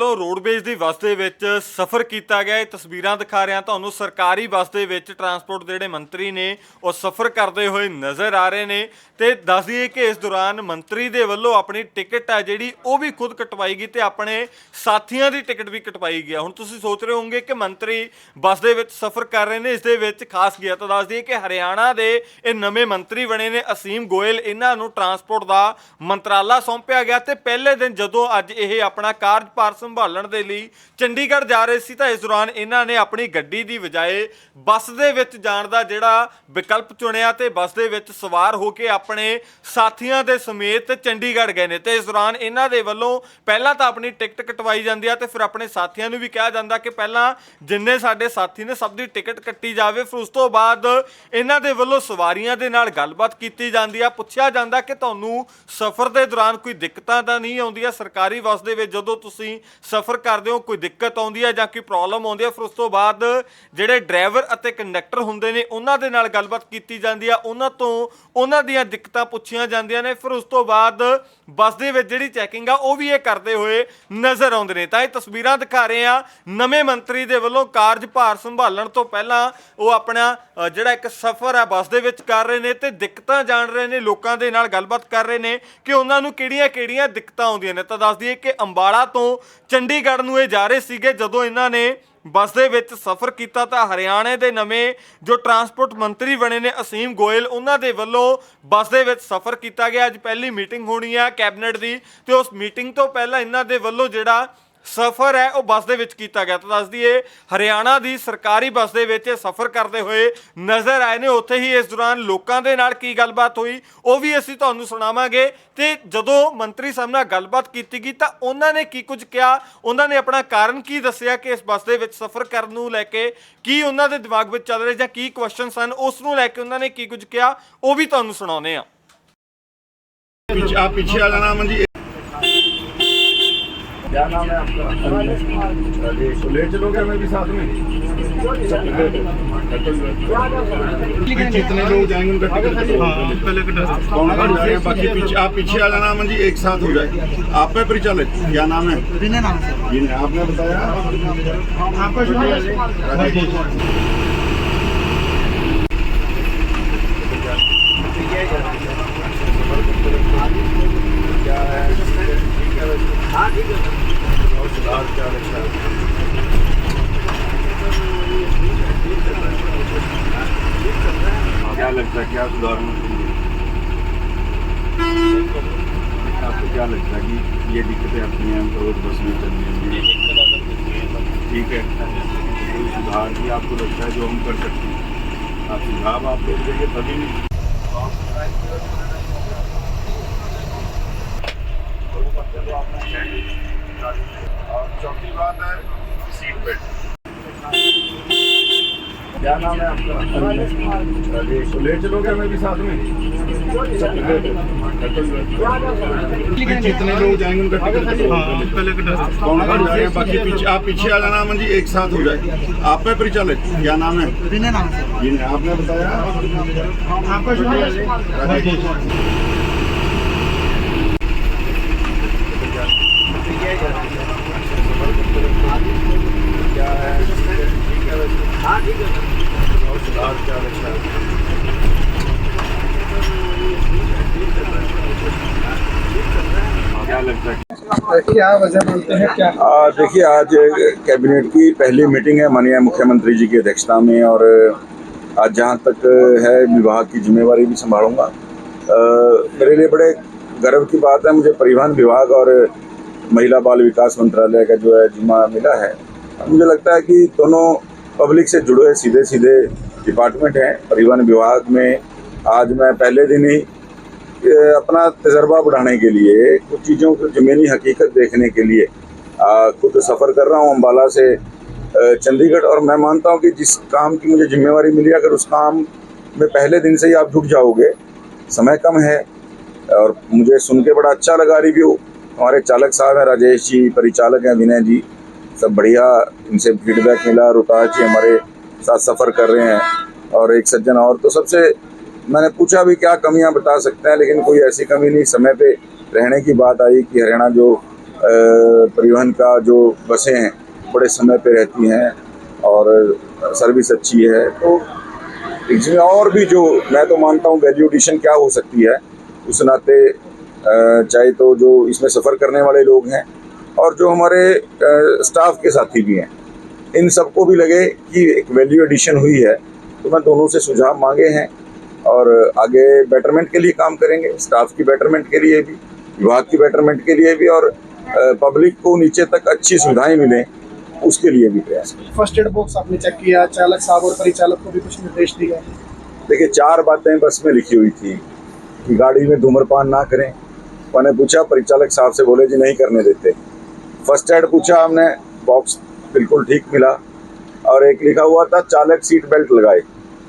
ਵੱਲੋਂ ਰੋਡਵੇਜ਼ ਦੀ ਬੱਸ ਦੇ ਵਿੱਚ ਸਫ਼ਰ ਕੀਤਾ ਗਿਆ। ਇਹ ਤਸਵੀਰਾਂ ਦਿਖਾ ਰਿਹਾ ਤੁਹਾਨੂੰ ਸਰਕਾਰੀ ਬੱਸ ਦੇ ਵਿੱਚ ਟਰਾਂਸਪੋਰਟ ਦੇ ਜਿਹੜੇ ਮੰਤਰੀ ਨੇ, ਉਹ ਸਫ਼ਰ ਕਰਦੇ ਹੋਏ ਨਜ਼ਰ ਆ ਰਹੇ ਨੇ ਤੇ ਦੱਸ ਦਈਏ ਕਿ ਇਸ ਦੌਰਾਨ ਮੰਤਰੀ ਦੇ ਵੱਲੋਂ ਆਪਣੀ ਟਿਕਟ ਆ ਜਿਹੜੀ, ਉਹ ਵੀ ਖੁਦ ਕਟਵਾਈ ਗਈ ਤੇ ਆਪਣੇ ਸਾਥੀਆਂ ਦੀ ਟਿਕਟ ਵੀ ਕਟਵਾਈ ਗਿਆ ਹੁਣ ਤੁਸੀਂ ਸੋਚ ਰਹੇ ਹੋਵੋਗੇ ਕਿ ਮੰਤਰੀ ਬੱਸ ਦੇ ਵਿੱਚ ਸਫ਼ਰ ਕਰ ਰਹੇ ਨੇ, ਇਸ ਦੇ ਵਿੱਚ ਖਾਸ ਗਿਆ ਤਾਂ ਦੱਸ ਦਈਏ ਕਿ ਹਰਿਆਣਾ ਦੇ ਇਹ ਨਵੇਂ ਮੰਤਰੀ ਬਣੇ ਨੇ, ਅਸੀਮ ਗੋਇਲ। ਇਹਨਾਂ ਨੂੰ ਟਰਾਂਸਪੋਰਟ ਦਾ ਮੰਤਰਾਲਾ ਸੌਂਪਿਆ ਗਿਆ ਤੇ ਪਹਿਲੇ ਦਿਨ ਜਦੋਂ ਅੱਜ ਇਹ ਆਪਣਾ ਕਾਰਜਭਾਰ ਸੰਭਾਲਣ ਦੇ ਲਈ ਚੰਡੀਗੜ੍ਹ ਜਾ ਰਹੇ ਸੀ ਤਾਂ ਇਸ ਦੌਰਾਨ ਇਹਨਾਂ ਨੇ ਆਪਣੀ ਗੱਡੀ ਦੀ ਬਜਾਏ ਬੱਸ ਦੇ ਵਿੱਚ ਜਾਣ ਦਾ ਜਿਹੜਾ ਵਿਕਲਪ ਚੁਣਿਆ ਤੇ ਬੱਸ ਦੇ ਵਿੱਚ ਸਵਾਰ ਹੋ ਕੇ ਆਪਣੇ ਸਾਥੀਆਂ ਦੇ ਸਮੇਤ ਚੰਡੀਗੜ੍ਹ ਗਏ ਨੇ। ਤੇ ਇਸ ਦੌਰਾਨ ਇਹਨਾਂ ਦੇ ਵੱਲੋਂ ਪਹਿਲਾਂ ਤਾਂ ਆਪਣੀ ਟਿਕਟ ਕਟਵਾਈ ਜਾਂਦੀ ਆ ਤੇ ਫਿਰ ਆਪਣੇ ਸਾਥੀਆਂ ਨੂੰ ਵੀ ਕਿਹਾ ਜਾਂਦਾ ਕਿ ਪਹਿਲਾਂ ਜਿੰਨੇ ਸਾਡੇ ਸਾਥੀ ਨੇ ਸਭ ਦੀ ਟਿਕਟ ਕੱਟੀ ਜਾਵੇ। ਫਿਰ ਉਸ ਤੋਂ ਬਾਅਦ ਇਹਨਾਂ ਦੇ ਵੱਲੋਂ ਸਵਾਰੀਆਂ ਦੇ ਨਾਲ ਗੱਲਬਾਤ ਕੀਤੀ ਜਾਂਦੀ ਆ। ਪੁੱਛਿਆ ਜਾਂਦਾ ਕਿ ਤੁਹਾਨੂੰ ਸਫ਼ਰ ਦੇ ਦੌਰਾਨ ਕੋਈ ਦਿੱਕਤਾਂ ਤਾਂ ਨਹੀਂ ਆਉਂਦੀਆਂ? ਸਰਕਾਰੀ ਬੱਸ ਦੇ ਵਿੱਚ ਜਦੋਂ ਤੁਸੀਂ ਸਫ਼ਰ ਕਰਦੇ ਹੋ, ਕੋਈ ਦਿੱਕਤ ਆਉਂਦੀ ਹੈ ਜਾਂ ਕੋਈ ਪ੍ਰੋਬਲਮ ਆਉਂਦੀ ਹੈ, ਫਿਰ ਉਸ ਤੋਂ ਬਾਅਦ ਜਿਹੜੇ ਡਰਾਈਵਰ ਅਤੇ ਕੰਡਕਟਰ ਹੁੰਦੇ ਨੇ, ਉਹਨਾਂ ਦੇ ਨਾਲ ਗੱਲਬਾਤ ਕੀਤੀ ਜਾਂਦੀ ਆ, ਉਹਨਾਂ ਤੋਂ ਉਹਨਾਂ ਦੀਆਂ ਦਿੱਕਤਾਂ ਪੁੱਛੀਆਂ ਜਾਂਦੀਆਂ ਨੇ, ਫਿਰ ਉਸ ਤੋਂ ਬਾਅਦ ਬੱਸ ਦੇ ਵਿੱਚ ਜਿਹੜੀ ਚੈਕਿੰਗ ਆ, ਉਹ ਵੀ ਇਹ ਕਰਦੇ ਹੋਏ ਨਜ਼ਰ ਆਉਂਦੇ ਨੇ। ਤਾਂ ਇਹ ਤਸਵੀਰਾਂ ਦਿਖਾ ਰਹੇ ਆ, ਨਵੇਂ ਮੰਤਰੀ ਦੇ ਵੱਲੋਂ ਕਾਰਜਭਾਰ ਸੰਭਾਲਣ ਤੋਂ ਪਹਿਲਾਂ ਉਹ ਆਪਣਾ ਜਿਹੜਾ ਇੱਕ ਸਫ਼ਰ ਆ, ਬੱਸ ਦੇ ਵਿੱਚ ਕਰ ਰਹੇ ਨੇ ਤੇ ਦਿੱਕਤਾਂ ਜਾਣ ਰਹੇ ਨੇ, ਲੋਕਾਂ ਦੇ ਨਾਲ ਗੱਲਬਾਤ ਕਰ ਰਹੇ ਨੇ ਕਿ ਉਹਨਾਂ ਨੂੰ ਕਿਹੜੀਆਂ-ਕਿਹੜੀਆਂ ਦਿੱਕਤਾਂ ਆਉਂਦੀਆਂ ਨੇ। ਤਾਂ ਦੱਸ ਦਈਏ ਕਿ ਅੰਬਾਲਾ ਤੋਂ ਚੰਡੀਗੜ੍ਹ ਨੂੰ ਇਹ ਜਾ ਰਹੇ ਸੀਗੇ, ਜਦੋਂ ਇਹਨਾਂ ਨੇ ਬੱਸ ਦੇ ਵਿੱਚ ਸਫ਼ਰ ਕੀਤਾ ਤਾਂ ਹਰਿਆਣੇ ਦੇ ਨਵੇਂ ਜੋ ਟਰਾਂਸਪੋਰਟ ਮੰਤਰੀ ਬਣੇ ਨੇ ਅਸੀਮ ਗੋਇਲ, ਉਹਨਾਂ ਦੇ ਵੱਲੋਂ ਬੱਸ ਦੇ ਵਿੱਚ ਸਫ਼ਰ ਕੀਤਾ ਗਿਆ। ਅੱਜ ਪਹਿਲੀ ਮੀਟਿੰਗ ਹੋਣੀ ਹੈ ਕੈਬਨਿਟ ਦੀ ਤੇ ਉਸ ਮੀਟਿੰਗ ਤੋਂ ਪਹਿਲਾਂ ਇਹਨਾਂ ਦੇ ਵੱਲੋਂ ਜਿਹੜਾ ਸਫ਼ਰ ਹੈ, ਉਹ ਬੱਸ ਦੇ ਵਿੱਚ ਕੀਤਾ ਗਿਆ। ਤਾਂ ਦੱਸ ਦਈਏ, ਹਰਿਆਣਾ ਦੀ ਸਰਕਾਰੀ ਬੱਸ ਦੇ ਵਿੱਚ ਸਫ਼ਰ ਕਰਦੇ ਹੋਏ ਨਜ਼ਰ ਆਏ ਨੇ। ਉੱਥੇ ਹੀ ਇਸ ਦੌਰਾਨ ਲੋਕਾਂ ਦੇ ਨਾਲ ਕੀ ਗੱਲਬਾਤ ਹੋਈ, ਉਹ ਵੀ ਅਸੀਂ ਤੁਹਾਨੂੰ ਸੁਣਾਵਾਂਗੇ। ਤੇ ਜਦੋਂ ਮੰਤਰੀ ਸਾਹਿਬ ਨਾਲ ਗੱਲਬਾਤ ਕੀਤੀ ਗਈ, ਤਾਂ ਉਹਨਾਂ ਨੇ ਕੀ ਕੁਝ ਕਿਹਾ? ਉਹਨਾਂ ਨੇ ਆਪਣਾ ਕਾਰਨ ਕੀ ਦੱਸਿਆ ਕਿ ਇਸ ਬੱਸ ਦੇ ਵਿੱਚ ਸਫ਼ਰ ਕਰਨ ਨੂੰ ਲੈ ਕੇ? ਕੀ ਉਹਨਾਂ ਦੇ ਦਿਮਾਗ ਵਿੱਚ ਚੱਲ ਰਿਹਾ ਜਾਂ ਕੀ ਕੁਐਸਚਨ ਸਨ ਉਸ ਨੂੰ ਲੈ ਕੇ ਉਹਨਾਂ ਨੇ ਕੀ ਕੁਝ ਕਿਹਾ? ਉਹ ਵੀ ਤੁਹਾਨੂੰ ਸੁਣਾਉਨੇ ਆ ਪਿੱਛੇ ਆ ਜਾਣਾ ਮਨ क्या नाम है आपका? अरे तो ले चलोगे हमें भी साथ में? जितने लोग जाएँगे उनका टिकट पहले कौन कौन जा रहे हैं बाकी पीछे आप पीछे आ जाना अमन जी एक साथ हो जाए। आप पे परिचालित क्या नाम है? आपने बताया? आपका शुभ राजेश। क्या है ठीक है हाँ ठीक है और सुधार क्या लगता है क्या चाहिए आपको क्या लगता है कि ये दिक्कतें अपनी हैं रोज बस में चल रही हैं ठीक है। कोई सुधार भी आपको लगता है जो हम कर सकते हैं? आप सुझाव आप लोग देंगे तभी नहीं। और चौथी बात है सीट बेल्ट क्या नाम है आपका? तो ले चलोगे हमें भी साथ में? जितने लोग जाएँगे उनका टिकट पहले कौन कौन जा रहे हैं? बाकी पीछे आप पीछे आ जाना अमन जी एक साथ हो जाए। आप पे परिचालक? क्या नाम है? आपने बताया? आपका शुभ राजेश। क्या है ठीक है हाँ ठीक है और सुधार क्या लगता है क्या लगता है क्या वजह हैं, क्या? देखिए, आज कैबिनेट की पहली मीटिंग है माननीय मुख्यमंत्री जी की अध्यक्षता में, और आज जहाँ तक है, विभाग की जिम्मेवारी भी संभालूँगा। मेरे लिए बड़े गर्व की बात है, मुझे परिवहन विभाग और महिला बाल विकास मंत्रालय का जो है जिम्मा मिला है। मुझे लगता है कि दोनों पब्लिक से जुड़े सीधे सीधे डिपार्टमेंट हैं। परिवहन विभाग में आज मैं पहले दिन ही अपना तजर्बा बढ़ाने के लिए, कुछ चीज़ों को ज़मीनी हकीकत देखने के लिए खुद सफ़र कर रहा हूँ अम्बाला से चंडीगढ़। और मैं मानता हूँ कि जिस काम की मुझे जिम्मेवारी मिली, अगर उस काम में पहले दिन से ही आप जुट जाओगे, समय कम है। और मुझे सुन के बड़ा अच्छा लगा रिव्यू हमारे चालक साहब हैं, राजेश जी, परिचालक हैं, विनय जी, सब बढ़िया। इनसे फीडबैक मिला, रुताज जी हमारे साथ सफ़र कर रहे हैं। और एक सज्जन और तो सबसे मैंने पूछा भी क्या कमियाँ बता सकते हैं, लेकिन कोई ऐसी कमी नहीं। समय पे रहने की बात आई कि हरियाणा जो परिवहन का जो बसें हैं, बड़े समय पे रहती हैं और सर्विस अच्छी है तो इसमें और भी जो, मैं तो मानता हूँ वैल्यू एडिशन क्या हो सकती है, उस नाते चाहे तो जो इसमें सफ़र करने वाले लोग हैं और जो हमारे स्टाफ के साथी भी हैं, इन सबको भी लगे कि एक वैल्यू एडिशन हुई है तो मैं दोनों से सुझाव मांगे हैं। और आगे बेटरमेंट के लिए काम करेंगे स्टाफ की बेटरमेंट के लिए भी विभाग की बेटरमेंट के लिए भी और पब्लिक को नीचे तक अच्छी सुविधाएँ मिलें उसके लिए भी प्रयास फ़र्स्ट एड बॉक्स आपने चेक किया चालक साहब और परिचालक को भी कुछ निर्देश दिए देखिए चार बातें बस में लिखी हुई थी कि गाड़ी में धूम्रपान ना करें। मैंने पूछा परिचालक साहब से बोले जी नहीं करने देते। फ़र्स्ट एड पूछा हमने बॉक्स बिल्कुल ठीक मिला और एक लिखा हुआ था चालक सीट बेल्ट लगाए।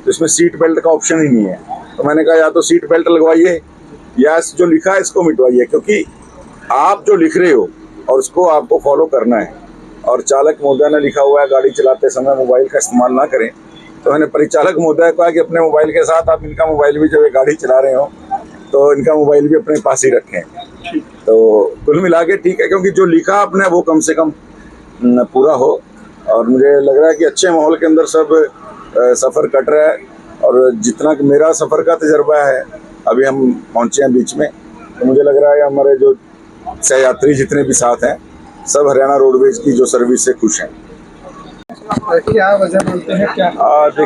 तो इसमें सीट बेल्ट का ऑप्शन ही नहीं है। तो मैंने कहा, या तो सीट बेल्ट लगवाइए, या जो लिखा है, इसको मिटवाइए, क्योंकि आप जो लिख रहे हो, और उसको आपको फॉलो करना है, और चालक महोदय ने लिखा हुआ है, गाड़ी चलाते समय मोबाइल का इस्तेमाल ना करें। तो मैंने परिचालक महोदय को कहा कि अपने मोबाइल के साथ आप इनका मोबाइल भी जब ये गाड़ी चला रहे हो तो इनका मोबाइल भी अपने पास ही रखें। तो कुल मिला के ठीक है, क्योंकि जो लिखा आपने, वो कम से कम पूरा हो। और मुझे लग रहा है कि अच्छे माहौल के अंदर सब सफ़र कट रहा है और जितना कि मेरा सफ़र का तजर्बा है अभी हम पहुँचे हैं बीच में। तो मुझे लग रहा है हमारे जो सहयात्री जितने भी साथ हैं सब हरियाणा रोडवेज़ की जो सर्विस से खुश हैं। क्या वजह बोलते हैं क्या? देखिए